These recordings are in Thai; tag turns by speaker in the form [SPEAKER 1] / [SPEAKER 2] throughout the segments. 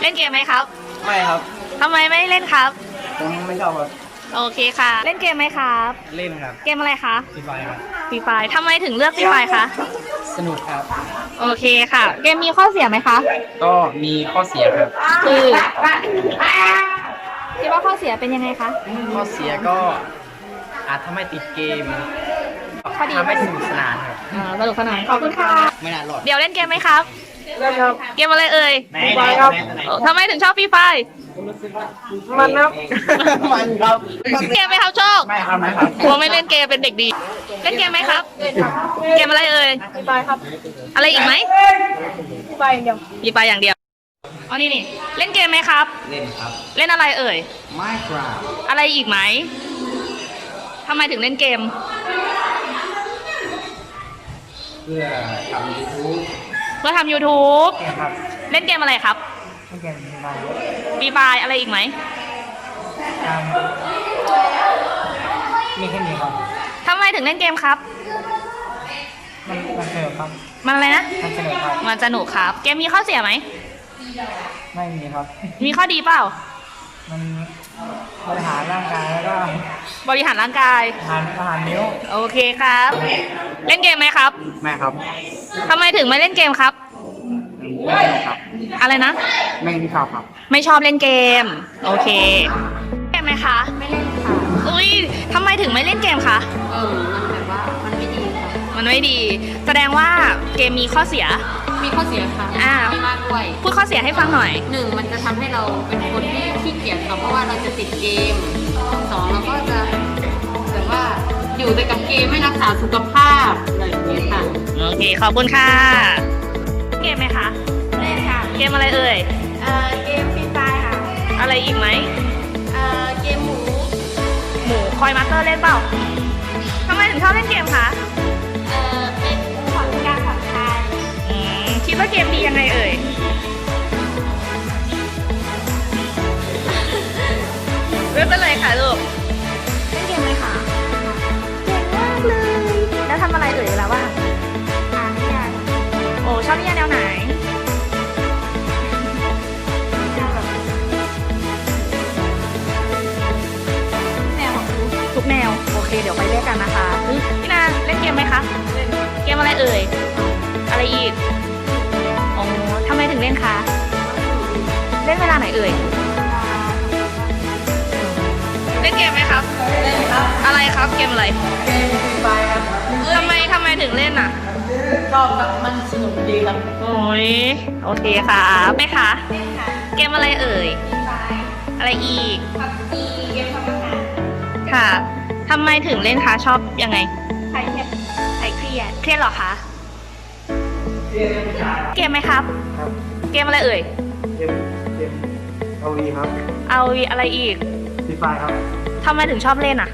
[SPEAKER 1] เล่นเกมไหมครับ
[SPEAKER 2] ไม่ครับ
[SPEAKER 1] ทำไมไม่เล่นครับ
[SPEAKER 2] ผมไม่ชอบครับ
[SPEAKER 1] โอเคค่ะ เล่นเกมไหมครับ
[SPEAKER 2] เล่นครับ
[SPEAKER 1] เกมอะไรคะ
[SPEAKER 2] ฟรีไฟครับ
[SPEAKER 1] ฟรีไฟทำไมถึงเลือกฟรีไฟคะ
[SPEAKER 2] สนุกครับ
[SPEAKER 1] โอเคค่ะ เกมมีข้อเสียไหมคะ
[SPEAKER 2] ก็มีข้อเสียครับ
[SPEAKER 1] คือคิดว่าข้อเสียเป็นยังไงคะ
[SPEAKER 2] ข้อเสียก็อาจทำให้ติดเกม
[SPEAKER 1] ข้อดี
[SPEAKER 2] ทำให้สนุกสนานครับ
[SPEAKER 1] อ่าสนุกสนานขอบคุณค่ะ
[SPEAKER 2] ไม่น่ารอด
[SPEAKER 1] เดี๋ยวเล่นเกมไหมครับ
[SPEAKER 2] เล่นครับ
[SPEAKER 1] เกมอะไรเอ่ย
[SPEAKER 2] ฟรีไฟครับ
[SPEAKER 1] โอ้ทำไมถึงชอบฟรีไฟ
[SPEAKER 2] มันครับ มันครับ
[SPEAKER 1] เกมไหมครับโชค
[SPEAKER 2] ไม่ครับไม่ครับ
[SPEAKER 1] กลัวไม่เล่นเกมเป็นเด็กดี เล่นเกมไหมครับ เกมอะไรเอ่ย
[SPEAKER 3] ฟรีไฟครับ
[SPEAKER 1] อะไรอีกไหม
[SPEAKER 3] ฟรีไฟอย่างเดียว
[SPEAKER 1] ฟรีไฟอย่างเดียวอ๋อนี่นี่เล่นเกมไหมครับ
[SPEAKER 2] เล่นครับ
[SPEAKER 1] เล่นอะไรเอ่ย
[SPEAKER 2] ไม่ครับ
[SPEAKER 1] อะไรอีกไหมทำไมถึงเล่นเกม
[SPEAKER 2] เพื่อทำยูทูบ
[SPEAKER 1] เพื่อทำ YouTube
[SPEAKER 2] ครับ
[SPEAKER 1] เล่นเกมอะไรครับ
[SPEAKER 2] เล่นเกมฟรีไฟ
[SPEAKER 1] ฟรีไฟอะไรอีกไหม
[SPEAKER 2] มีแค่นี้ครับ
[SPEAKER 1] ทำไมถึงเล่นเกมครับ
[SPEAKER 2] มันมันสนุกครับ
[SPEAKER 1] มันอะไรนะ
[SPEAKER 2] มันสนุกครับ
[SPEAKER 1] มันสนุกครับ เกมมีข้อเสียไหม
[SPEAKER 2] ไม่มีครับ
[SPEAKER 1] มีข้อดีเปล่า
[SPEAKER 2] มัน บริหารร่างกายแล้วก็
[SPEAKER 1] บริหารร่างกาย
[SPEAKER 2] อาหารอาหารนิ้ว
[SPEAKER 1] โอเคครับ เล่นเกมไหมครับ
[SPEAKER 2] แม่ครับ
[SPEAKER 1] ทำไมถึงไม่เล่นเกมครับ
[SPEAKER 2] ไม่ครับ
[SPEAKER 1] อะไรนะ
[SPEAKER 2] ไม่ชอบครับ
[SPEAKER 1] ไม่ชอบเล่นเกม โอเคเกมไหมคะ
[SPEAKER 3] ไม่เล่นค่ะ
[SPEAKER 1] อุ้ยทำไมถึงไม่เล่นเกมคะ
[SPEAKER 3] เออ มันแบบว่า มันไม่ดีค่ะ
[SPEAKER 1] มันไม่ดี แสดงว่าเกมมีข้อเสีย
[SPEAKER 3] มีข้อเสียค่ะ
[SPEAKER 1] อ่า
[SPEAKER 3] ไม่มากด้วย
[SPEAKER 1] พูดข้อเสียให้ฟังหน่อย
[SPEAKER 3] หนึ่งมันจะทำให้เราเป็นคนที่ขี้เกียจค่ะเพราะว่าเราจะติดเกมสองเราก็จะแบบว่าอยู่แต่กับเกมไม่รักษาสุขภาพอะไรอย่างเงี้ยค่ะ
[SPEAKER 1] โอเค ขอบคุณค่ะ เกมไหมคะ
[SPEAKER 3] เล่นค่ะ
[SPEAKER 1] เกมอะไรเอ่ย
[SPEAKER 3] เอ่อ เกมฟรีไฟค่ะ
[SPEAKER 1] อะไรอีกไหม
[SPEAKER 3] เอ่อ เกมหมู
[SPEAKER 1] หมูคอยมาสเตอร์เล่นเปล่าทำไมถึงชอบเล่นเกมคะ ว่าเกมดียังไงเอ่ย ไม่เป็นไรค่ะลูกเล่นเกมเลยค่ะ เก่งมากเลย แล้วทำอะไรเอ่ยเวลาว่าง
[SPEAKER 3] อ่านนิยาย
[SPEAKER 1] โอ้ชอบนิยายแนวไหน
[SPEAKER 3] แนวของคุณ
[SPEAKER 1] ทุกแนว โอเค เดี๋ยวไปเรียกกันนะคะอุ๊ยพี่นาเล่นเกมไหมคะ เกมอะไรเอ่ย เล่นเวลาไหนเอ่ย เล่นเกมไหมครับ
[SPEAKER 3] เล่นครับ
[SPEAKER 1] อะไรครับเกมอะไร
[SPEAKER 3] เกมฟรีไฟครับ
[SPEAKER 1] ทำไมทำไมถึงเล่นอะ
[SPEAKER 3] ชอบครับมันสนุกดีครับ
[SPEAKER 1] โอ้ยโอเคค่ะไหมคะ
[SPEAKER 3] เล่นค่ะ
[SPEAKER 1] เกมอะไรเอ่ย
[SPEAKER 3] ฟรีไฟ
[SPEAKER 1] อะไรอีก
[SPEAKER 3] พับจีเกมทำอาหาร
[SPEAKER 1] ค่ะทำไมถึงเล่นคะชอบยังไง
[SPEAKER 3] ใครเครียดใครเครียด
[SPEAKER 1] เครียดเหรอคะ เกมไหมครับ
[SPEAKER 2] ครับ
[SPEAKER 1] เกมอะไรเอ่ย
[SPEAKER 2] เกมเกม เอาวีครับ
[SPEAKER 1] เอาอะไรอีก
[SPEAKER 2] ฟรีไฟครับ
[SPEAKER 1] ทำไมถึงชอบเล่นอะ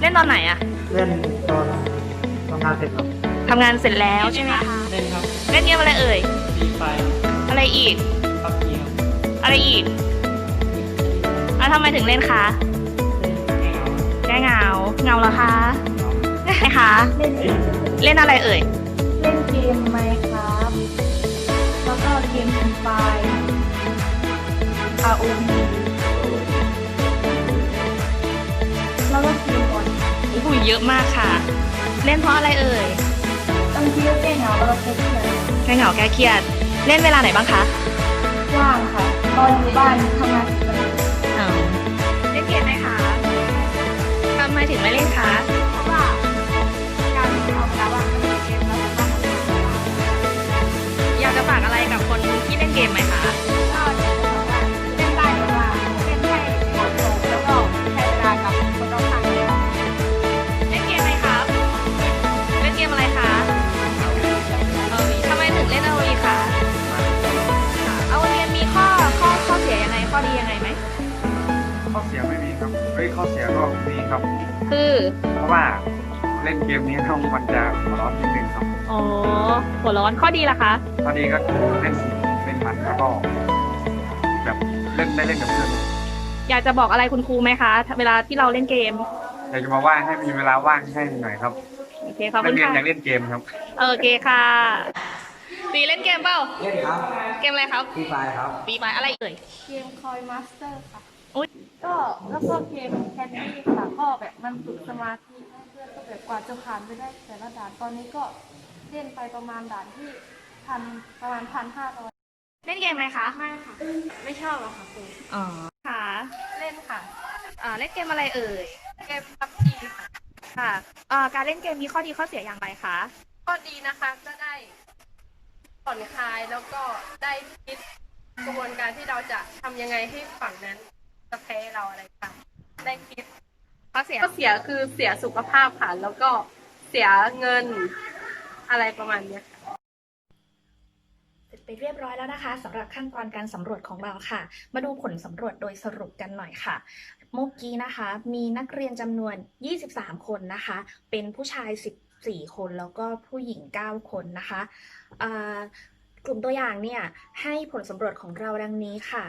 [SPEAKER 1] เล่นตอนไหนอะ
[SPEAKER 2] เล่นตอนทำงานเสร็จครับ
[SPEAKER 1] ทำงานเสร็จแล้วใช่ไหมคะ
[SPEAKER 2] เล่นครับ
[SPEAKER 1] เล่นเกมอะไรเอ่ย
[SPEAKER 2] ฟรีไฟ
[SPEAKER 1] อะไรอีก
[SPEAKER 2] พับจีครับ
[SPEAKER 1] อะไรอีกแล้วทำไมถึงเล่นคะ
[SPEAKER 2] เล่นแนว
[SPEAKER 1] แก้เหงาเหงาเหรอคะไงคะ
[SPEAKER 3] เล่น
[SPEAKER 1] เล่นอะไรเอ่ย
[SPEAKER 3] เล่นเกมไหมครับ แล้วก็เกมฟรีไฟ ROV แล้วก็เกมบอล
[SPEAKER 1] อุ้ยเยอะมากค่ะ เล่นเพราะอะไรเอ่ย
[SPEAKER 3] บางทีก็แก้เหงาแล้วก็เครียด
[SPEAKER 1] แก้เหงาแก้เครียด เล่นเวลาไหนบ้างคะ
[SPEAKER 3] ว่างค่ะตอนอยู่บ้านทำงานเสร็จ
[SPEAKER 1] อ๋อเล่นเกมไหมคะทำไมถึงไม่เล่นคะ
[SPEAKER 3] อเสีย
[SPEAKER 1] ไม่มีค
[SPEAKER 4] รับเฮ้ยข้อเสียก็มีครับ
[SPEAKER 1] คือ
[SPEAKER 4] เพราะว่าเล่นเกมนี้ต้องมันจะหัวร้อนนิดนึงครับ
[SPEAKER 1] อ๋อหัวร้อนข้อดีล่ะคะ
[SPEAKER 4] ตอนนี้ก็เล่นเล่นมันแล้วก็แบบเล่นได้เล่นกับเพื่อน
[SPEAKER 1] อยากจะบอกอะไรคุณครูไหมคะ เวลาที่เราเล่นเกม
[SPEAKER 4] อยากจะมาว่าให้มีเวลาว่างให้หน่อยครับ
[SPEAKER 1] โอเคขอบ
[SPEAKER 4] นั
[SPEAKER 1] คุ
[SPEAKER 4] ก
[SPEAKER 1] ณ
[SPEAKER 4] เรียน
[SPEAKER 1] ค่ะ
[SPEAKER 4] อยากเล่นเกมครับ
[SPEAKER 1] โอเคค่ะตีเล่นเกมเปล่า
[SPEAKER 5] เล่นครับ
[SPEAKER 1] เกมอะไรครับ
[SPEAKER 5] ฟรีไฟครับ
[SPEAKER 1] ปีไปอะไรเอ่ย
[SPEAKER 6] เกมคอยมาสเตอร์ค่ะ
[SPEAKER 1] อุ๊ย
[SPEAKER 6] ก็แล้วก็เกมแคนดี้ค่ะก็แบบมันฝึกสมาธิให้เพื่อนก็แบบกว่าจะผ่านไปได้แต่ละด่านตอนนี้ก็เล่นไปประมาณด่านที่พันประมาณพันห้าร้อย
[SPEAKER 1] เล่นเกมอะไรคะ
[SPEAKER 6] ไม่ค่ะ ไม่ชอบหรอกค่ะครู
[SPEAKER 1] อ๋อค่ะ
[SPEAKER 6] เล่นค่ะ
[SPEAKER 1] อ่าเล่นเกมอะไรเอ่ย
[SPEAKER 6] เกมพับจีค่ะ
[SPEAKER 1] ค่ะอ่าการเล่นเกมมีข้อดีข้อเสียอย่างไรคะ
[SPEAKER 6] ก็ดีนะคะก็ได้ผ่อนคลายแล้วก็ได้คิดกระบวนการที่เราจะทำยังไงให้ฝั่งนั้น จะแพ้เราอะไรค่ะได้คิด
[SPEAKER 1] ข้อเสีย
[SPEAKER 6] ก็เสียคือเสียสุขภาพค่ะ แล้วก็เสียเงินอะไรประมาณเนี้ยค่ะ
[SPEAKER 7] เสร็จไปเรียบร้อยแล้วนะคะสำหรับขั้นตอนการสำรวจของเราค่ะ มาดูผลสำรวจโดยสรุปกันหน่อยค่ะ เมื่อกี้นะคะ มีนักเรียนจำนวน 23 คนนะคะ เป็นผู้ชาย 14 คนแล้วก็ผู้หญิง 9 คนนะคะอ่ากลุ่มตัวอย่างเนี่ยให้ผลสำรวจของเราดังนี้ค่ะ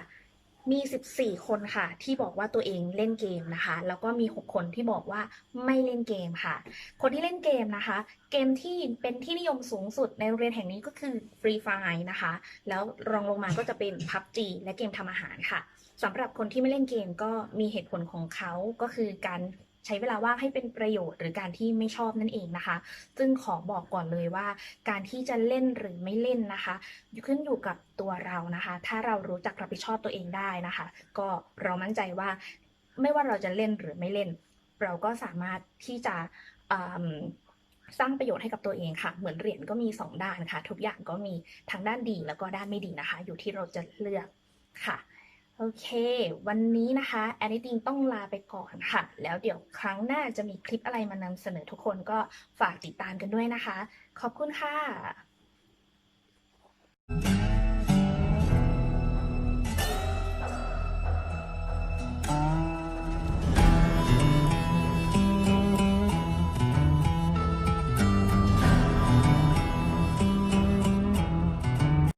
[SPEAKER 7] มี 14 คนค่ะ ที่บอกว่าตัวเองเล่นเกมนะคะ แล้วก็มี 6 คนที่บอกว่าไม่เล่นเกมค่ะ คนที่เล่นเกมนะคะ เกมที่เป็นที่นิยมสูงสุดในโรงเรียนแห่งนี้ก็คือ Free Fire นะคะ แล้วรองลงมาก็จะเป็น PUBG และเกมทำอาหารค่ะสำหรับคนที่ไม่เล่นเกมก็มีเหตุผลของเขาก็คือการ ใช้เวลาว่างให้เป็นประโยชน์ หรือการที่ไม่ชอบนั่นเองนะคะ ซึ่งขอบอกก่อนเลยว่า การที่จะเล่นหรือไม่เล่นนะคะขึ้นอยู่กับตัวเรานะคะ ถ้าเรารู้จักรับผิดชอบตัวเองได้นะคะ ก็เรามั่นใจว่าไม่ว่าเราจะเล่นหรือไม่เล่น เราก็สามารถที่จะสร้างประโยชน์ให้กับตัวเองค่ะ เหมือนเหรียญก็มีสองด้านค่ะ ทุกอย่างก็มีทั้งด้านดีแล้วก็ด้านไม่ดีนะคะ อยู่ที่เราจะเลือกค่ะ โอเค วันนี้นะคะแอนิติงต้องลาไปก่อนค่ะ แล้วเดี๋ยวครั้งหน้าจะมีคลิปอะไรมานำเสนอทุกคนก็ฝากติดตามกันด้วยนะคะ ขอบคุณค่ะ